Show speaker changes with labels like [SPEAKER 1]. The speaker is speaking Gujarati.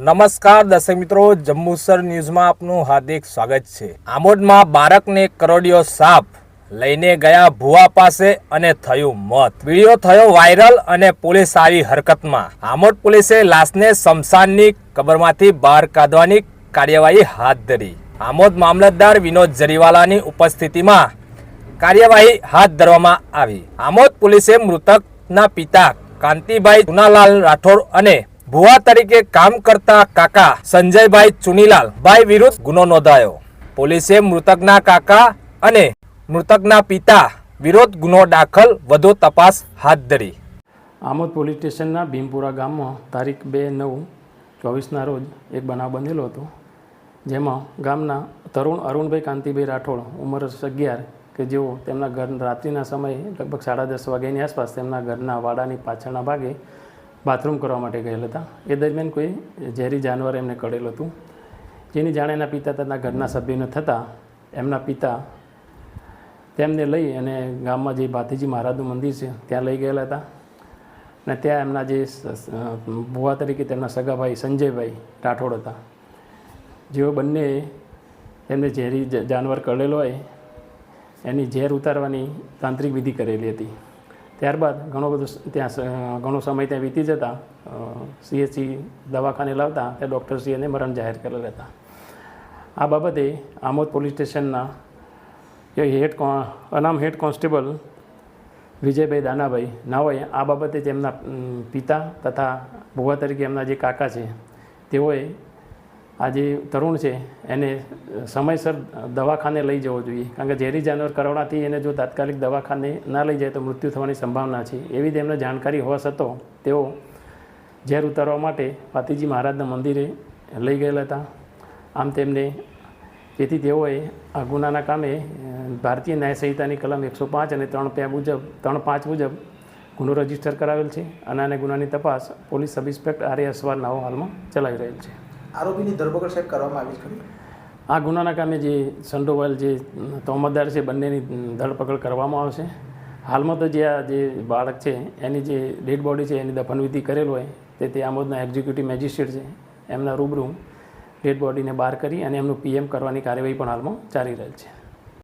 [SPEAKER 1] નમસ્કાર, દર્શક મિત્રો. જંબુસર ન્યૂઝમાં આપનું હાર્દિક સ્વાગત છે. આમોદમાં બાળકને કરોડિયો સાપ લઈને ગયા ભુવા પાસે અને થયું મોત. વીડિયો થયો વાયરલ અને પોલીસ આવી હરકતમાં. આમોદ પોલીસે લાશને શમશાનની કબરમાંથી બહાર કાઢવાની કાર્યવાહી હાથ ધરી. આમોદ મામલતદાર વિનોદ જરીવાલાની ઉપસ્થિતિમાં કાર્યવાહી હાથ ધરવામાં આવી. આમોદ પોલીસે મૃતકના પિતા કાંતિભાઈ ચુનાલાલ રાઠોડ અને ભુવા તરીકે કામ કરતા કાકા સંજયભાઈ ચુનીલાલ ભાઈ વિરુદ્ધ ગુનો નોંધાયો. પોલીસે મૃતકના કાકા અને મૃતકના પિતા વિરોધ ગુનો દાખલ વધુ તપાસ હાથ ધરી.
[SPEAKER 2] આમોદ પોલીસ સ્ટેશનના ભીમપુરા ગામમાં તારીખ બે નવ ચોવીસના રોજ એક બનાવ બનેલો હતો, જેમાં ગામના તરુણ અરુણભાઈ કાંતિભાઈ રાઠોડ, ઉંમર અગિયાર, કે જેઓ તેમના ઘર રાત્રિના સમયે લગભગ સાડા દસ વાગ્યાની આસપાસ તેમના ઘરના વાડાની પાછળના ભાગે બાથરૂમ કરવા માટે ગયેલ હતા. એ દરમિયાન કોઈ ઝેરી જાનવર એમને કરેલું હતું. જેની જાણ એના પિતા તથા ઘરના સભ્યને થતાં એમના પિતા તેમને લઈ અને ગામમાં જે ભાતીજી મહારાજનું મંદિર છે, ત્યાં લઈ ગયેલા હતા. અને ત્યાં એમના જે ભુવા તરીકે તેમના સગાભાઈ સંજયભાઈ રાઠોડ હતા. જેઓ બંને એમને ઝેરી જાનવર કરેલો હોય, એની ઝેર ઉતારવાની તાંત્રિક વિધિ કરેલી હતી. ત્યારબાદ ઘણો બધો ત્યાં ઘણો સમય ત્યાં વીતી જતાં સીએચસી દવાખાને લાવતા, ત્યાં ડૉક્ટરશ્રી એને મરણ જાહેર કરેલ હતા આ બાબતે આમોદ પોલીસ સ્ટેશનના હેડ અનામ હેડ કોન્સ્ટેબલ વિજયભાઈ દાનાભાઈ નાઓએ આ બાબતે તેમના પિતા તથા ભુવા તરીકે એમના જે કાકા છે, તેઓએ આ જે તરુણ છે, એને સમયસર દવાખાને લઈ જવો જોઈએ. કારણ કે ઝેરી જાનવર કરવાથી એને જો તાત્કાલિક દવાખાને ના લઈ જાય તો મૃત્યુ થવાની સંભાવના છે. એવી તેમને જાણકારી હોવા છતાં તેઓ ઝેર ઉતારવા માટે પાતીજી મહારાજના મંદિરે લઈ ગયેલા હતા. આમ તેમને તેથી તેઓએ આ ગુનાના કામે ભારતીય ન્યાય સંહિતાની કલમ એકસો પાંચ અને ત્રણ પે મુજબ, ત્રણ પાંચ મુજબ ગુનો રજિસ્ટર કરાવેલ છે અને આને ગુનાની તપાસ police sub inspector R Aswar નાઓ હાલમાં ચલાવી રહેલ છે.
[SPEAKER 3] આરોપીની ધરપકડ સાહેબ કરવામાં આવી છે
[SPEAKER 2] આ ગુનાના કામે જે સંડોવાયેલ જે તોમતદાર છે, બંનેની ધરપકડ કરવામાં આવશે. હાલમાં તો જે આ જે બાળક છે, એની જે ડેડ બોડી છે, એની દફનવિધિ કરેલ હોય, તે તે આમોદના એક્ઝિક્યુટિવ મેજિસ્ટ્રેટ છે. એમના રૂબરૂ ડેડ બોડીને બહાર કરી અને એમનું પીએમ કરવાની કાર્યવાહી પણ હાલમાં ચાલી રહેલ છે.